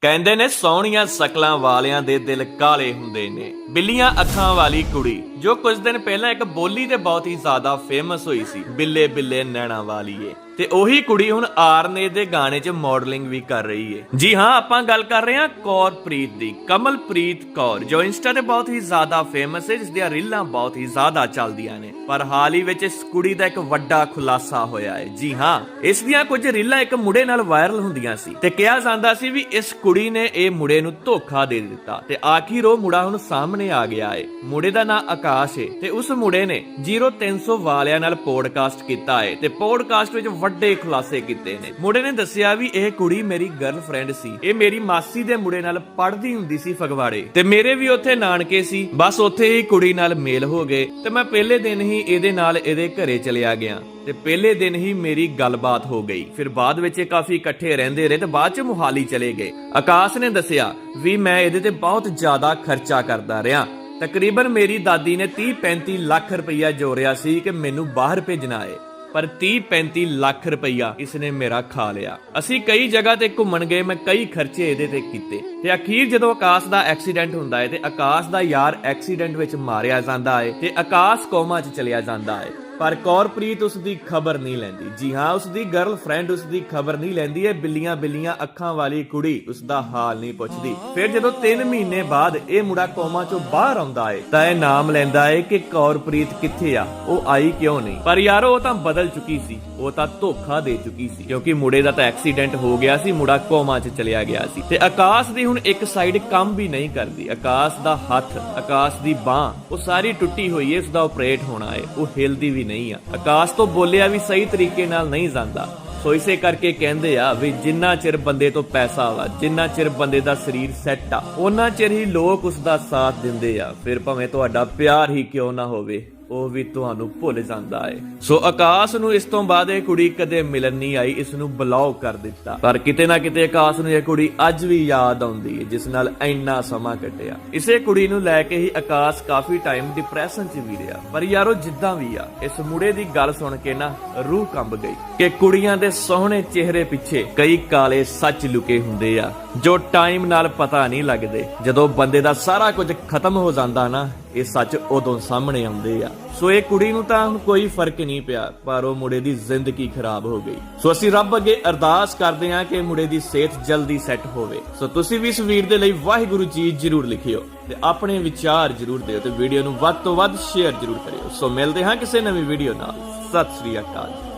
ਕਹਿੰਦੇ ਨੇ ਸੋਹਣੀਆਂ ਸ਼ਕਲਾਂ ਵਾਲਿਆਂ ਦੇ ਦਿਲ ਕਾਲੇ ਹੁੰਦੇ ਨੇ। ਬਿੱਲੀਆਂ ਅੱਖਾਂ ਵਾਲੀ ਕੁੜੀ, ਜੋ ਕੁਝ ਦਿਨ ਪਹਿਲਾਂ ਇੱਕ ਬੋਲੀ ਤੇ ਬਹੁਤ ਹੀ ਜ਼ਿਆਦਾ ਫੇਮਸ ਹੋਈ ਸੀ। ਬਿੱਲੇ ਬਿੱਲੇ ਨੈਣਾ ਵਾਲੀਏ। ਤੇ ਉਹੀ ਕੁੜੀ ਹੁਣ ਆਰਨੇ ਦੇ ਗਾਣੇ 'ਚ ਮਾਡਲਿੰਗ ਵੀ ਕਰ ਰਹੀ ਏ। ਜੀ ਹਾਂ, ਆਪਾਂ ਗੱਲ ਕਰ ਰਹੇ ਹਾਂ ਕੌਰਪ੍ਰੀਤ ਦੀ, ਕਮਲਪ੍ਰੀਤ ਕੌਰ, ਜੋ ਇੰਸਟਾ ਤੇ ਬਹੁਤ ਹੀ ਜ਼ਿਆਦਾ ਫੇਮਸ ਹੈ ਜਿਸ ਦੀਆਂ ਰੀਲਾਂ ਬਹੁਤ ਹੀ ਜ਼ਿਆਦਾ ਚੱਲਦੀਆਂ ਨੇ। ਪਰ ਹਾਲ ਹੀ ਵਿੱਚ ਇਸ ਕੁੜੀ ਦਾ ਇੱਕ ਵੱਡਾ ਖੁਲਾਸਾ ਹੋਇਆ ਹੈ ਜੀ ਹਾਂ, ਇਸ ਦੀਆਂ ਕੁਝ ਰੀਲਾਂ ਇੱਕ ਮੁੰਡੇ ਨਾਲ ਵਾਇਰਲ ਹੁੰਦੀਆਂ ਸੀ ਤੇ ਕਿਹਾ ਜਾਂਦਾ ਸੀ ਵੀ ਇਸ ਕੁੜੀ ਨੇ ਇਹ ਮੁੰਡੇ ਨੂੰ ਧੋਖਾ ਦੇ ਦਿੱਤਾ ਤੇ ਆਖਿਰ ਉਹ ਮੁੰਡਾ ਹੁਣ ਸਾਹਮਣੇ ਆ ਗਿਆ ਏ। ਮੁੰਡੇ ਦਾ ਨਾਂ ਆਕਾਸ਼ ਏ ਤੇ ਉਸ ਮੁੰਡੇ ਨੇ 0300 ਵਾਲਿਆਂ ਨਾਲ ਪੋਡਕਾਸਟ ਕੀਤਾ ਏ ਤੇ ਪੋਡਕਾਸਟ ਵਿੱਚ ਵੱਡੇ ਖੁਲਾਸੇ ਕੀਤੇ ਨੇ। ਮੁੰਡੇ ਨੇ ਦੱਸਿਆ ਵੀ ਇਹ ਕੁੜੀ ਮੇਰੀ ਗਰਲਫ੍ਰੈਂਡ ਸੀ। ਇਹ ਮੇਰੀ ਮਾਸੀ ਦੇ ਮੁੰਡੇ ਨਾਲ ਪੜ੍ਹਦੀ ਹੁੰਦੀ ਸੀ ਫਗਵਾੜੇ। ਤੇ ਮੇਰੇ ਵੀ ਉੱਥੇ ਨਾਨਕੇ ਸੀ। ਬਸ ਉੱਥੇ ਹੀ ਕੁੜੀ ਨਾਲ ਮੇਲ ਹੋ ਗਏ। ਤੇ ਮੈਂ ਪਹਿਲੇ ਦਿਨ ਹੀ ਇਹਦੇ ਨਾਲ ਇਹਦੇ ਘਰੇ ਚਲਿਆ ਗਿਆ। ਤੇ ਪਹਿਲੇ ਦਿਨ ਹੀ ਮੇਰੀ ਗੱਲਬਾਤ ਹੋ ਗਈ। ਫਿਰ ਬਾਅਦ ਵਿੱਚ ਇਹ ਕਾਫੀ ਇਕੱਠੇ ਰਹਿੰਦੇ ਰਹੇ ਤੇ ਬਾਅਦ ਚ ਮੁਹਾਲੀ ਚਲੇ ਗਏ। ਆਕਾਸ਼ ਨੇ ਦੱਸਿਆ ਵੀ ਮੈਂ ਇਹਦੇ ਤੇ ਬਹੁਤ ਜ਼ਿਆਦਾ ਖਰਚਾ ਕਰਦਾ ਰਿਹਾ। ਤਕਰੀਬਨ ਮੇਰੀ ਦਾਦੀ ਨੇ 30 35 ਲੱਖ ਰੁਪਈਆ ਜੋੜਿਆ ਸੀ ਕਿ ਮੈਨੂੰ ਬਾਹਰ ਭੇਜਣਾ ਏ ਪਰ 30 35 ਲੱਖ ਰੁਪਈਆ ਇਸਨੇ ਮੇਰਾ ਖਾ ਲਿਆ। ਅਸੀਂ ਕਈ ਜਗ੍ਹਾ ਤੇ ਘੁੰਮਣ ਗਏ, ਮੈਂ ਕਈ ਖਰਚੇ ਇਹਦੇ ਤੇ ਕੀਤੇ। ਤੇ ਅਖੀਰ ਜਦੋਂ ਆਕਾਸ਼ ਦਾ ਐਕਸੀਡੈਂਟ ਹੁੰਦਾ ਹੈ ਤੇ ਆਕਾਸ਼ ਦਾ ਯਾਰ ਐਕਸੀਡੈਂਟ ਵਿੱਚ ਮਾਰਿਆ ਜਾਂਦਾ ਹੈ ਤੇ ਆਕਾਸ਼ ਕੋਮਾ 'ਚ ਚਲਿਆ ਜਾਂਦਾ ਹੈ। ਪਰ ਕੌਰਪ੍ਰੀਤ ਉਸ ਦੀ ਖਬਰ ਨਹੀਂ ਲੈਂਦੀ। ਜੀ ਹਾਂ ਉਸ ਦੀ ਗਰਲਫ੍ਰੈਂਡ ਉਸ ਦੀ ਖਬਰ ਨਹੀਂ ਲੈਂਦੀ। ਇਹ ਬਿੱਲੀਆਂ ਬਿੱਲੀਆਂ ਅੱਖਾਂ ਵਾਲੀ ਕੁੜੀ ਉਸ ਦਾ ਹਾਲ ਨਹੀਂ ਪੁੱਛਦੀ। ਫਿਰ ਜਦੋਂ 3 ਮਹੀਨੇ ਬਾਅਦ ਇਹ ਮੁੰਡਾ ਕੋਮਾ ਚੋਂ ਬਾਹਰ ਆਉਂਦਾ ਏ ਤਾਂ ਇਹ ਨਾਮ ਲੈਂਦਾ ਏ ਕਿ ਕੌਰਪ੍ਰੀਤ ਕਿੱਥੇ ਆ? ਉਹ ਆਈ ਕਿਉਂ ਨਹੀਂ? ਪਰ ਯਾਰੋ, ਉਹ ਤਾਂ ਬਦਲ ਚੁੱਕੀ ਸੀ। ਉਹ ਤਾਂ ਧੋਖਾ ਦੇ ਚੁੱਕੀ ਸੀ। ਕਿਉਂਕਿ ਮੁੰਡੇ ਦਾ ਤਾਂ ਐਕਸੀਡੈਂਟ ਹੋ ਗਿਆ ਸੀ, ਮੁੰਡਾ ਕੋਮਾ 'ਚ ਚਲਿਆ ਗਿਆ ਸੀ। ਤੇ ਆਕਾਸ਼ ਦੀ ਹੁਣ ਇੱਕ ਸਾਈਡ ਕੰਮ ਵੀ ਨਹੀਂ ਕਰਦੀ। ਆਕਾਸ਼ ਦਾ ਹੱਥ, ਆਕਾਸ਼ ਦੀ ਬਾਹ, ਉਹ ਸਾਰੀ ਟੁੱਟੀ ਹੋਈ ਏ ਉਸ ਦਾ ਆਪਰੇਟ ਹੋਣਾ ਏ ਉਹ ਹਿਲਦੀ ਵੀ ਨਹੀਂ ਆ। ਆਕਾਸ਼ ਤੋਂ ਬੋਲਿਆ ਵੀ ਸਹੀ ਤਰੀਕੇ ਨਾਲ ਨਹੀਂ ਜਾਂਦਾ। ਸੋ ਇਸੇ ਕਰਕੇ ਕਹਿੰਦੇ ਆ ਵੀ ਜਿੰਨਾ ਚਿਰ ਬੰਦੇ ਤੋਂ ਪੈਸਾ ਵਾ, ਜਿੰਨਾ ਚਿਰ ਬੰਦੇ ਦਾ ਸਰੀਰ ਸੈੱਟ ਆ ਉਹਨਾਂ ਚਿਰ ਹੀ ਲੋਕ ਉਸ ਦਾ ਸਾਥ ਦਿੰਦੇ ਆ। ਫਿਰ ਭਾਵੇਂ ਤੁਹਾਡਾ ਪਿਆਰ ਹੀ ਕਿਉਂ ਨਾ ਹੋਵੇ। ਉਹ ਵੀ ਤੁਹਾਨੂੰ ਭੁੱਲ ਜਾਂਦਾ ਏ। ਸੋ ਆਕਾਸ਼ ਨੂੰ ਇਸ ਤੋਂ ਬਾਅਦ ਇਹ ਕੁੜੀ ਕਦੇ ਮਿਲਣ ਨਹੀਂ ਆਈ, ਇਸ ਨੂੰ ਬਲੌਕ ਕਰ ਦਿੱਤਾ। ਪਰ ਕਿਤੇ ਨਾ ਕਿਤੇ ਆਕਾਸ਼ ਨੂੰ ਇਹ ਕੁੜੀ ਅੱਜ ਵੀ ਯਾਦ ਆਉਂਦੀ ਏ, ਜਿਸ ਨਾਲ ਇੰਨਾ ਸਮਾਂ ਕੱਟਿਆ। ਇਸੇ ਕੁੜੀ ਨੂੰ ਲੈ ਕੇ ਹੀ ਆਕਾਸ਼ ਕਾਫੀ ਟਾਈਮ ਡਿਪਰੈਸ਼ਨ 'ਚ ਵੀ ਰਿਹਾ। ਪਰ ਯਾਰੋ ਜਿੱਦਾਂ ਵੀ ਆ, ਇਸ ਮੁੰਡੇ ਦੀ ਗੱਲ ਸੁਣ ਕੇ ਨਾ ਰੂਹ ਕੰਬ ਗਈ ਕਿ ਕੁੜੀਆਂ ਦੇ ਸੋਹਣੇ ਚਿਹਰੇ ਪਿੱਛੇ ਕਈ ਕਾਲੇ ਸੱਚ ਲੁਕੇ ਹੁੰਦੇ ਆ, ਜੋ ਟਾਈਮ ਨਾਲ ਪਤਾ ਨਹੀਂ ਲੱਗਦੇ। ਜਦੋਂ ਬੰਦੇ ਦਾ ਸਾਰਾ ਕੁਝ ਖਤਮ ਹੋ ਜਾਂਦਾ ਨਾ ਇਹ ਸੱਚ ਉਦੋਂ ਸਾਹਮਣੇ ਆਉਂਦੇ ਆ। ਸੋ ਇਹ ਕੁੜੀ ਨੂੰ ਤਾਂ ਕੋਈ ਫ਼ਰਕ ਨਹੀਂ ਪਿਆ, ਪਰ ਉਹ ਮੁੰਡੇ ਦੀ ਜ਼ਿੰਦਗੀ ਖਰਾਬ ਹੋ ਗਈ। ਸੋ ਅਸੀਂ ਰੱਬ ਅੱਗੇ ਅਰਦਾਸ ਕਰਦੇ ਹਾਂ ਕਿ ਮੁੰਡੇ ਦੀ ਸਿਹਤ ਜਲਦੀ ਸੈੱਟ ਹੋਵੇ। ਸੋ ਤੁਸੀਂ ਵੀ ਇਸ ਵੀਰ ਦੇ ਲਈ ਵਾਹਿਗੁਰੂ ਜੀ ਜਰੂਰ ਲਿਖਿਓ ਤੇ ਆਪਣੇ ਵਿਚਾਰ ਜਰੂਰ ਦਿਓ ਤੇ ਵੀਡੀਓ ਨੂੰ ਵੱਧ ਤੋਂ ਵੱਧ ਸ਼ੇਅਰ ਜਰੂਰ ਕਰਿਓ। ਸੋ ਮਿਲਦੇ ਹਾਂ ਕਿਸੇ ਨਵੀਂ ਵੀਡੀਓ ਨਾਲ। ਸਤਿ ਸ੍ਰੀ ਅਕਾਲ।